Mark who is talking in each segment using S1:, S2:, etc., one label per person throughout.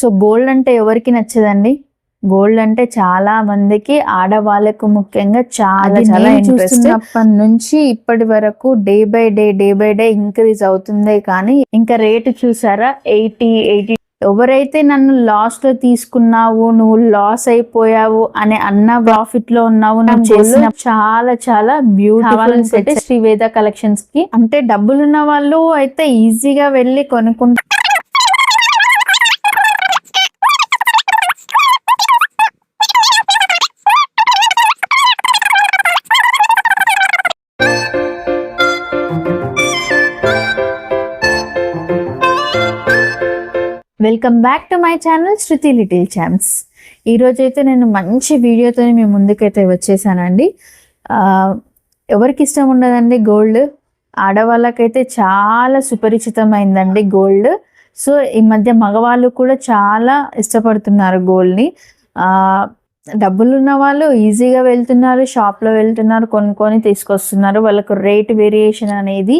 S1: So gold అంటే ఎవరికి నచ్చదండి? గోల్డ్ అంటే చాలా మందికి ఆడవాళ్ళకు ముఖ్యంగా చాలా చాలా
S2: చూస్తున్నప్పటి నుంచి ఇప్పటి వరకు
S1: day by day day by day increase అవుతుందే కానీ ఇంకా రేటు చూసారా? Eighty eighty. ఎవరైతే నన్ను లాస్లో తీసుకున్నావు నువ్వు లాస్ అయిపోయావు అని అన్న ప్రాఫిట్లో ఉన్నావు నువ్వు చేసిన చాలా చాలా బ్యూటిఫుల్ సెట్ శ్రీవేద కలెక్షన్స్కి. అంటే డబ్బులు ఉన్న వాళ్ళు అయితే ఈజీగా వెళ్ళి కొనుక్కుంటారు welcome back to my channel Shruti little chance ఈరోజైతే నేను మంచి వీడియోతో మీ ముందుకైతే వచ్చేసానండి. ఎవరికి ఇష్టం ఉండదండి గోల్డ్? ఆడవాళ్ళకైతే చాలా సుపరిచితమైందండి గోల్డ్. సో ఈ మధ్య మగవాళ్ళు కూడా చాలా ఇష్టపడుతున్నారు గోల్డ్ని. డబ్బులు ఉన్న వాళ్ళు ఈజీగా వెళ్తున్నారు షాప్లో వెళ్తున్నారు కొనుక్కొని తీసుకొస్తున్నారు. వాళ్ళకు రేట్ వేరియేషన్ అనేది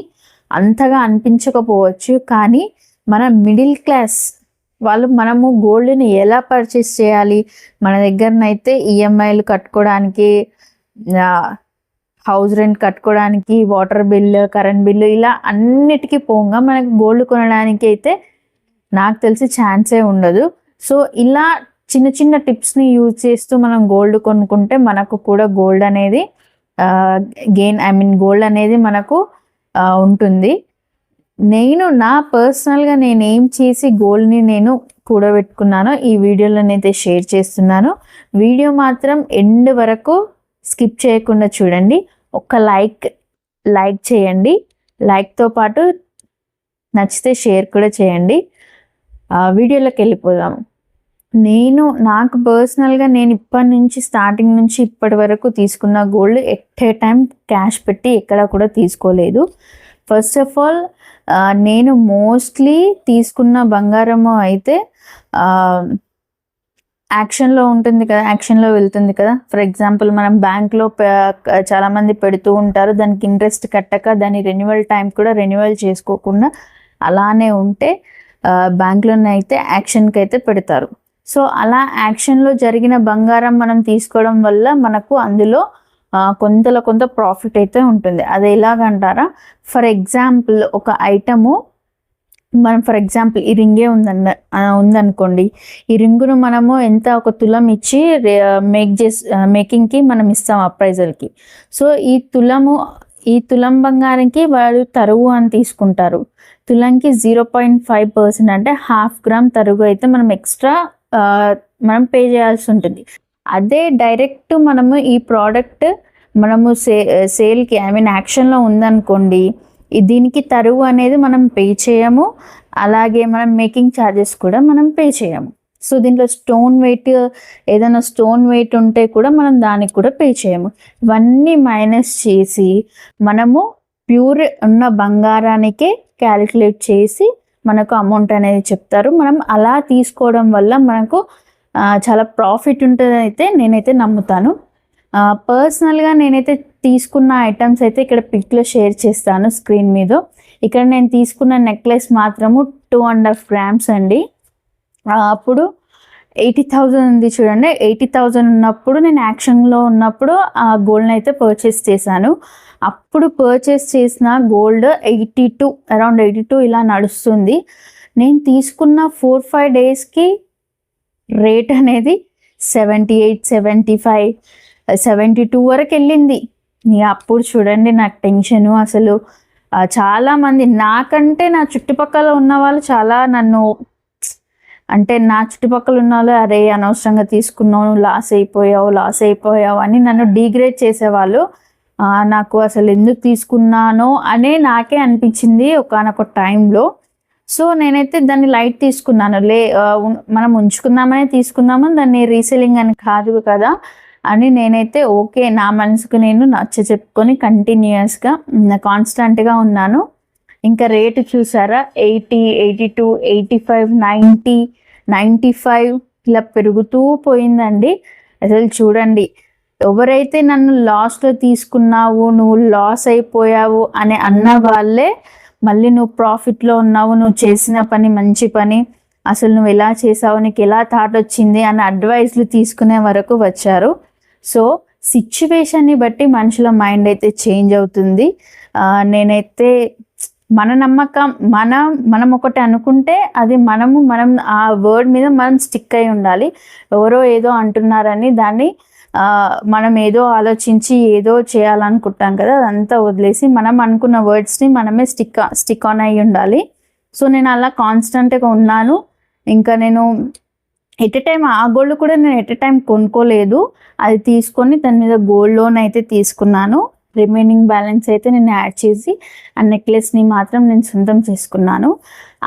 S1: అంతగా అనిపించకపోవచ్చు. కానీ మన మిడిల్ క్లాస్ వాళ్ళు మనము గోల్డ్ని ఎలా పర్చేస్ చేయాలి? మన దగ్గరనైతే ఈఎంఐలు కట్టుకోవడానికి హౌస్ రెంట్ కట్టుకోవడానికి వాటర్ బిల్లు కరెంట్ బిల్లు ఇలా అన్నిటికీ పోగా మనకు గోల్డ్ కొనడానికి అయితే నాకు తెలిసి ఛాన్సే ఉండదు. సో ఇలా చిన్న చిన్న టిప్స్ని యూజ్ చేస్తూ మనం గోల్డ్ కొనుక్కుంటే మనకు కూడా గోల్డ్ అనేది గెయిన్ ఐ మీన్ గోల్డ్ అనేది మనకు ఉంటుంది. నేను నా పర్సనల్గా నేను ఏం చేసి గోల్డ్ని నేను కూడబెట్టుకున్నానో ఈ వీడియోలోనైతే షేర్ చేస్తున్నాను. వీడియో మాత్రం ఎండ్ వరకు స్కిప్ చేయకుండా చూడండి. ఒక లైక్ లైక్ చేయండి. లైక్తో పాటు నచ్చితే షేర్ కూడా చేయండి. వీడియోలోకి వెళ్ళిపోదాం. నేను నాకు పర్సనల్గా నేను ఇప్పటి నుంచి స్టార్టింగ్ నుంచి ఇప్పటి వరకు తీసుకున్న gold at a time cash పెట్టి ఎక్కడ కూడా తీసుకోలేదు. ఫస్ట్ ఆఫ్ ఆల్ నేను మోస్ట్లీ తీసుకున్న బంగారము అయితే యాక్షన్లో ఉంటుంది కదా యాక్షన్లో వెళ్తుంది కదా. ఫర్ ఎగ్జాంపుల్ మనం బ్యాంక్లో చాలామంది పెడుతూ ఉంటారు దానికి ఇంట్రెస్ట్ కట్టక దాని రెన్యువల్ టైం కూడా రెన్యువల్ చేసుకోకుండా అలానే ఉంటే బ్యాంక్లోనే అయితే యాక్షన్కి అయితే పెడతారు. సో అలా యాక్షన్లో జరిగిన బంగారం మనం తీసుకోవడం వల్ల మనకు అందులో కొంతలో కొంత ప్రాఫిట్ అయితే ఉంటుంది. అది ఎలాగంటారా? ఫర్ ఎగ్జాంపుల్ ఒక ఐటము మనం ఫర్ ఎగ్జాంపుల్ ఈ రింగే ఉందన్న ఉందనుకోండి. ఈ రింగును మనము ఎంత ఒక తులం ఇచ్చి మేక్ చేసి మేకింగ్కి మనం ఇస్తాం అప్రైజల్కి సో ఈ తులము ఈ తులం బంగారంకి వాళ్ళు తరువు అని తీసుకుంటారు. తులంకి జీరో పాయింట్ ఫైవ్ పర్సెంట్ అంటే హాఫ్ గ్రామ్ తరుగు అయితే మనం ఎక్స్ట్రా మనం పే చేయాల్సి ఉంటుంది. అదే డైరెక్ట్ మనము ఈ ప్రోడక్ట్ మనము సే సేల్కి ఐ మీన్ యాక్షన్లో ఉందనుకోండి దీనికి తరువు అనేది మనం పే చేయము అలాగే మనం మేకింగ్ ఛార్జెస్ కూడా మనం పే చేయము. సో దీంట్లో స్టోన్ వెయిట్ ఏదైనా స్టోన్ వెయిట్ ఉంటే కూడా మనం దానికి కూడా పే చేయము. ఇవన్నీ మైనస్ చేసి మనము ప్యూర్ ఉన్న బంగారానికే క్యాలిక్యులేట్ చేసి మనకు అమౌంట్ అనేది చెప్తారు. మనం అలా తీసుకోవడం వల్ల మనకు చాలా ప్రాఫిట్ ఉంటుందైతే అయితే నేనైతే నమ్ముతాను. పర్సనల్గా నేనైతే తీసుకున్న ఐటమ్స్ అయితే ఇక్కడ పిక్లో షేర్ చేస్తాను స్క్రీన్ మీద. ఇక్కడ నేను తీసుకున్న నెక్లెస్ మాత్రము టూ అండ్ హాఫ్ గ్రామ్స్ అండి. అప్పుడు ఎయిటీ థౌజండ్ ఉంది చూడండి. ఎయిటీ థౌజండ్ ఉన్నప్పుడు నేను యాక్షన్లో ఉన్నప్పుడు ఆ గోల్డ్ని అయితే పర్చేస్ చేశాను. అప్పుడు పర్చేస్ చేసిన gold eighty two around eighty two ఇలా నడుస్తుంది. నేను తీసుకున్న ఫోర్ ఫైవ్ డేస్కి రేట్ అనేది seventy eight seventy five seventy two వరకు వెళ్ళింది. ఇక అప్పుడు చూడండి నాకు టెన్షను అసలు. చాలామంది నాకంటే నా చుట్టుపక్కల ఉన్న వాళ్ళు చాలా నన్ను అంటే నా చుట్టుపక్కల ఉన్న వాళ్ళు అరే అనవసరంగా తీసుకున్నావు లాస్ అయిపోయావు లాస్ అయిపోయావు అని నన్ను డీగ్రేడ్ చేసేవాళ్ళు. నాకు అసలు ఎందుకు తీసుకున్నానో అనే నాకే అనిపించింది ఒకనొక టైంలో. సో నేనైతే దాన్ని లైట్ తీసుకున్నాను. లే మనం ఉంచుకుందామనే తీసుకుందాము దాన్ని రీసెలింగ్ అని కాదు కదా అని నేనైతే ఓకే నా మనసుకు నేను నచ్చ చెప్పుకొని కంటిన్యూస్గా కాన్స్టెంట్గా ఉన్నాను. ఇంకా రేటు చూసారా? Eighty eighty two eighty five ninety ninety five ఇలా పెరుగుతూ పోయిందండి. అసలు చూడండి ఎవరైతే నన్ను లాస్లో తీసుకున్నావు నువ్వు లాస్ అయిపోయావు అని అన్న వాళ్ళే మళ్ళీ నువ్వు ప్రాఫిట్లో ఉన్నావు నువ్వు చేసిన పని మంచి పని. అసలు నువ్వు ఎలా చేసావు నీకు ఎలా థాట్ వచ్చింది అని అడ్వైస్లు తీసుకునే వరకు వచ్చారు. సో సిచ్యువేషన్ని బట్టి మనుషుల మైండ్ అయితే చేంజ్ అవుతుంది. నేనైతే మన నమ్మకం మన మనం ఒకటి అనుకుంటే అది మనము మనం ఆ వర్డ్ మీద మనం స్టిక్ అయి ఉండాలి. ఎవరో ఏదో అంటున్నారని దాన్ని మనం ఏదో ఆలోచించి ఏదో చేయాలనుకుంటాం కదా అదంతా వదిలేసి మనం అనుకున్న వర్డ్స్ని మనమే స్టిక్ స్టిక్ ఆన్ అయ్యి ఉండాలి. సో నేను అలా కాన్స్టెంట్గా ఉన్నాను. ఇంకా నేను ఎట్ ఎ టైం ఆ గోల్డ్ కూడా నేను ఎట్ ఎ టైం కొనుక్కోలేదు. అది తీసుకొని దాని మీద గోల్డ్ లోన్ అయితే తీసుకున్నాను. రిమైనింగ్ బ్యాలెన్స్ అయితే నేను యాడ్ చేసి ఆ నెక్లెస్ని మాత్రం నేను సొంతం చేసుకున్నాను.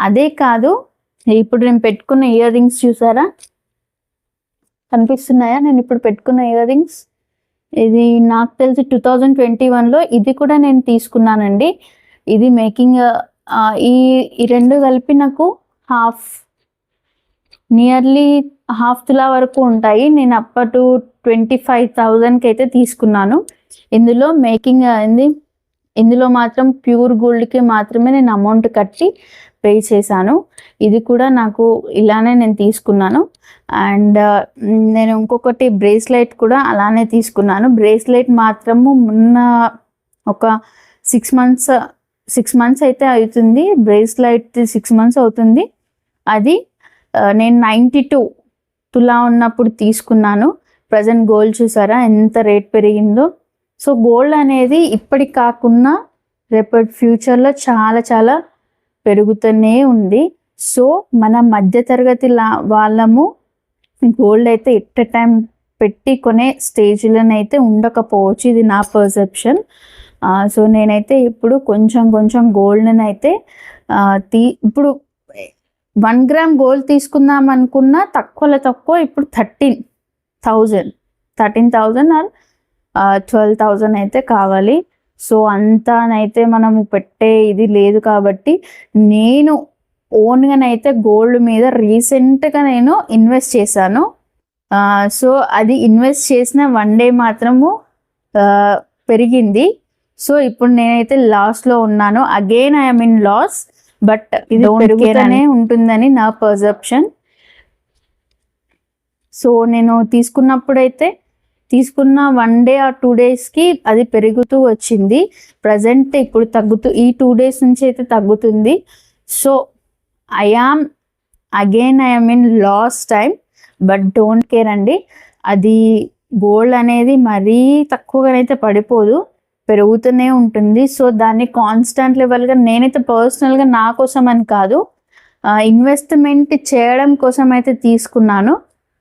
S1: అదే కాదు ఇప్పుడు నేను పెట్టుకున్న ఇయర్ రింగ్స్ చూసారా? కనిపిస్తున్నాయా? నేను ఇప్పుడు పెట్టుకున్న ఇయర్ రింగ్స్ ఇది నాకు తెలిసి టూ థౌజండ్ ట్వంటీ వన్లో ఇది కూడా నేను తీసుకున్నానండి. ఇది మేకింగ్ ఈ ఈ రెండు కలిపి నాకు హాఫ్ నియర్లీ హాఫ్ తులా వరకు ఉంటాయి. నేను అప్పటు ట్వంటీ ఫైవ్ థౌజండ్కి అయితే తీసుకున్నాను. ఇందులో మేకింగ్ అయింది ఇందులో మాత్రం ప్యూర్ గోల్డ్కి మాత్రమే నేను అమౌంట్ కట్టి పే చేశాను. ఇది కూడా నాకు ఇలానే నేను తీసుకున్నాను. అండ్ నేను ఇంకొకటి బ్రేస్లెట్ కూడా అలానే తీసుకున్నాను. బ్రేస్లెట్ మాత్రము మొన్న ఒక సిక్స్ మంత్స్ సిక్స్ మంత్స్ అయితే అవుతుంది. బ్రేస్లైట్ సిక్స్ మంత్స్ అవుతుంది. అది నేను నైంటీ టూ తులా ఉన్నప్పుడు తీసుకున్నాను. ప్రజెంట్ గోల్డ్ చూసారా? ఎంత రేట్ పెరిగిందో. సో గోల్డ్ అనేది ఇప్పటికి కాకుండా రేపటి ఫ్యూచర్లో చాలా చాలా పెరుగుతూనే ఉంది. సో మన మధ్యతరగతి లా వాళ్ళము గోల్డ్ అయితే ఎట్ టైం పెట్టి కొనే స్టేజ్లోనైతే ఉండకపోవచ్చు. ఇది నా పర్సెప్షన్. సో నేనైతే ఇప్పుడు కొంచెం కొంచెం గోల్డ్ని అయితే తీ ఇప్పుడు వన్ గ్రామ్ గోల్డ్ తీసుకుందాం అనుకున్నా తక్కువలో తక్కువ ఇప్పుడు thirteen thousand. Thirteen thousand or twelve thousand అయితే కావాలి. సో అంతానైతే మనము పెట్టే ఇది లేదు కాబట్టి నేను ఓన్గానైతే గోల్డ్ మీద రీసెంట్గా నేను ఇన్వెస్ట్ చేశాను. సో అది ఇన్వెస్ట్ చేసిన వన్ డే మాత్రము పెరిగింది. సో ఇప్పుడు నేనైతే లాస్లో ఉన్నాను. Again I mean loss but ఇది పెరుగుతూనే. ఉంటుందని నా పర్సెప్షన్ సో నేను తీసుకున్నప్పుడైతే తీసుకున్న వన్ డే ఆ టూ డేస్కి అది పెరుగుతూ వచ్చింది. ప్రజెంట్ ఇప్పుడు తగ్గుతూ ఈ టూ డేస్ నుంచి అయితే తగ్గుతుంది. So I am again I mean loss time but don't care అండి. అది గోల్డ్ అనేది మరీ తక్కువగానైతే పడిపోదు పెరుగుతూనే ఉంటుంది. సో దాన్ని కాన్స్టాంట్ లెవెల్గా నేనైతే పర్సనల్గా నా కోసం అని కాదు ఇన్వెస్ట్మెంట్ చేయడం కోసం అయితే తీసుకున్నాను.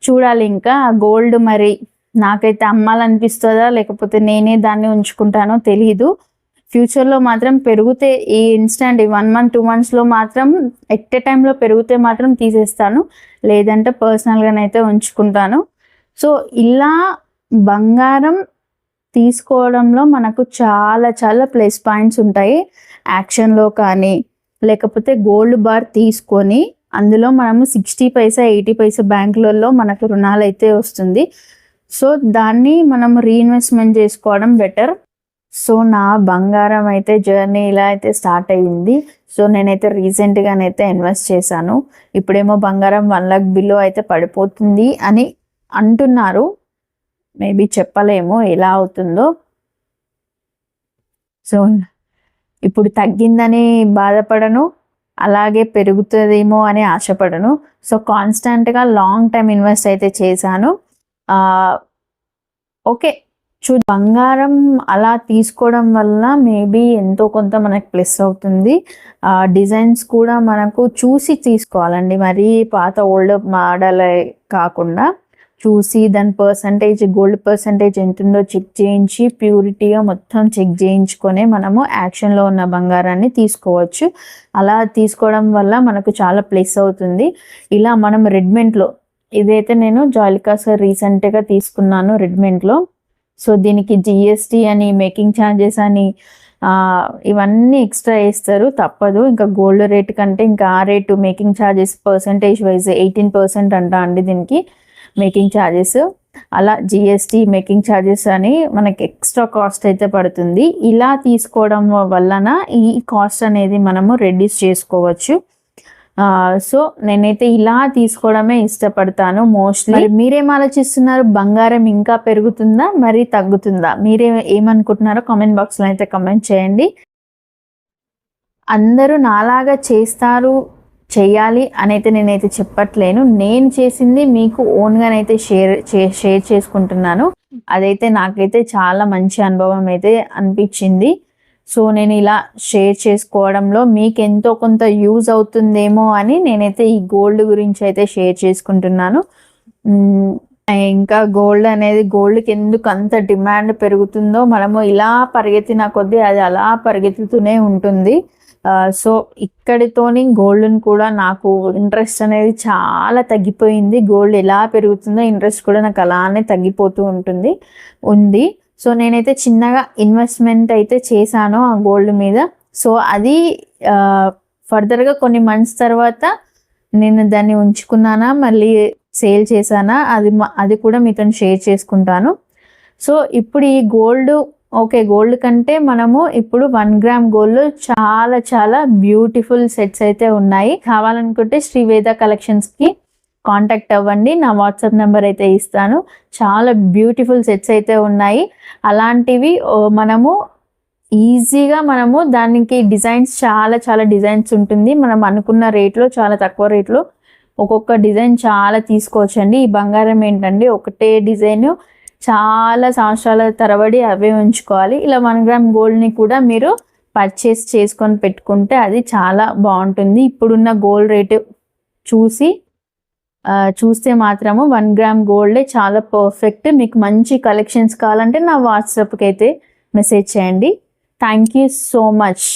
S1: చూడాలి ఇంకా ఆ గోల్డ్ మరి నాకైతే అమ్మాలనిపిస్తుందా లేకపోతే నేనే దాన్ని ఉంచుకుంటానో తెలియదు ఫ్యూచర్లో మాత్రం పెరిగితే ఈ ఇన్స్టెంట్ ఈ వన్ మంత్ టూ మంత్స్లో మాత్రం ఎట్ ఎ టైంలో పెరిగితే మాత్రం తీసేస్తాను. లేదంటే పర్సనల్గానైతే ఉంచుకుంటాను. సో ఇలా బంగారం తీసుకోవడంలో మనకు చాలా చాలా ప్లస్ పాయింట్స్ ఉంటాయి. యాక్షన్లో కానీ లేకపోతే గోల్డ్ బార్ తీసుకొని అందులో మనము సిక్స్టీ పైసా ఎయిటీ పైసా బ్యాంకులలో మనకు రుణాలు అయితే వస్తుంది. సో దాన్ని మనం రీఇన్వెస్ట్మెంట్ చేసుకోవడం బెటర్ సో నా బంగారం అయితే జర్నీ ఇలా అయితే స్టార్ట్ అయ్యింది. సో నేనైతే రీసెంట్గానైతే ఇన్వెస్ట్ చేశాను. ఇప్పుడేమో బంగారం వన్ లాక్ బిలో అయితే పడిపోతుంది అని అంటున్నారు. మేబీ చెప్పలేము ఎలా అవుతుందో. సో ఇప్పుడు తగ్గిందని బాధపడను అలాగే పెరుగుతుందేమో అని ఆశపడను. సో కాన్స్టెంట్గా లాంగ్ టైం ఇన్వెస్ట్ అయితే చేశాను. ఓకే. చూ బంగారం అలా తీసుకోవడం వల్ల మేబీ ఎంతో కొంత మనకు ప్లస్ అవుతుంది. ఆ, డిజైన్స్ కూడా మనకు చూసి తీసుకోవాలండి. మరి పాత ఓల్డ్ మోడల్ కాకుండా చూసి దాని పర్సంటేజ్ గోల్డ్ పర్సంటేజ్ ఎంత ఉందో చెక్ చేయించి ప్యూరిటీగా మొత్తం చెక్ చేయించుకొని మనము యాక్షన్లో ఉన్న బంగారాన్ని తీసుకోవచ్చు. అలా తీసుకోవడం వల్ల మనకు చాలా ప్లస్ అవుతుంది. ఇలా మనం రెడ్మెంట్లో ఇదైతే నేను జాలికా సార్ రీసెంట్గా తీసుకున్నాను రెడ్మెంట్లో సో దీనికి జిఎస్టీ అని మేకింగ్ ఛార్జెస్ అని ఇవన్నీ ఎక్స్ట్రా వేస్తారు. తప్పదు. ఇంకా గోల్డ్ రేట్ కంటే ఇంకా ఆ rate making charges percentage wise eighteen percent అంట అండి దీనికి మేకింగ్ ఛార్జెస్ అలా జిఎస్టీ మేకింగ్ ఛార్జెస్ అని మనకి ఎక్స్ట్రా కాస్ట్ అయితే పడుతుంది. ఇలా తీసుకోవడం వలన ఈ కాస్ట్ అనేది మనము రెడ్యూస్ చేసుకోవచ్చు. సో నేనైతే ఇలా తీసుకోవడమే ఇష్టపడతాను మోస్ట్లీ. మీరేం ఆలోచిస్తున్నారు? బంగారం ఇంకా పెరుగుతుందా? మరి తగ్గుతుందా? మీరే ఏమనుకుంటున్నారో కామెంట్ బాక్స్లో అయితే కామెంట్ చేయండి. అందరూ నాలాగా చేస్తారు చేయాలి అని అయితే నేనైతే చెప్పట్లేను. నేను చేసింది మీకు ఓన్గానైతే షేర్ షేర్ చేసుకుంటున్నాను. అదైతే నాకైతే చాలా మంచి అనుభవం అయితే అనిపించింది. సో నేను ఇలా షేర్ చేసుకోవడంలో మీకు ఎంతో కొంత యూజ్ అవుతుందేమో అని నేనైతే ఈ గోల్డ్ గురించి అయితే షేర్ చేసుకుంటున్నాను. ఇంకా గోల్డ్ అనేది గోల్డ్కి ఎందుకు అంత డిమాండ్ పెరుగుతుందో మనము ఇలా పరిగెత్తిన కొద్దీ అది అలా పరిగెత్తుతూనే ఉంటుంది. సో ఇక్కడితోని గోల్డ్ని కూడా నాకు ఇంట్రెస్ట్ అనేది చాలా తగ్గిపోయింది. గోల్డ్ ఎలా పెరుగుతుందో ఇంట్రెస్ట్ కూడా నాకు అలానే తగ్గిపోతూ ఉంటుంది. ఉంది. సో నేనైతే చిన్నగా ఇన్వెస్ట్మెంట్ అయితే చేశాను ఆ గోల్డ్ మీద. సో అది ఫర్దర్గా కొన్ని మంత్స్ తర్వాత నేను దాన్ని ఉంచుకున్నానా మళ్ళీ సేల్ చేశానా అది అది కూడా మీతో షేర్ చేసుకుంటాను. సో ఇప్పుడు ఈ గోల్డ్ ఓకే గోల్డ్ కంటే మనము ఇప్పుడు వన్ గ్రామ్ గోల్డ్ చాలా చాలా బ్యూటిఫుల్ సెట్స్ అయితే ఉన్నాయి. కావాలనుకుంటే శ్రీవేద కలెక్షన్స్కి కాంటాక్ట్ అవ్వండి. నా వాట్సాప్ నెంబర్ అయితే ఇస్తాను. చాలా బ్యూటిఫుల్ సెట్స్ అయితే ఉన్నాయి. అలాంటివి మనము ఈజీగా మనము దానికి డిజైన్స్ చాలా చాలా డిజైన్స్ ఉంటుంది. మనం అనుకున్న రేట్లో చాలా తక్కువ రేట్లో ఒక్కొక్క డిజైన్ చాలా తీసుకోవచ్చండి. ఈ బంగారం ఏంటండి? ఒకటే డిజైన్. చాలా సంవత్సరాల తరబడి అవే ఉంచుకోవాలి. ఇలా వన్ గ్రామ్ గోల్డ్ని కూడా మీరు పర్చేస్ చేసుకొని పెట్టుకుంటే అది చాలా బాగుంటుంది. ఇప్పుడున్న గోల్డ్ రేటు చూసి చూస్తే మాత్రము వన్ గ్రామ్ గోల్డే చాలా పర్ఫెక్ట్ మీకు మంచి కలెక్షన్స్ కావాలంటే నా వాట్సాప్కి అయితే మెసేజ్ చేయండి. Thank you so much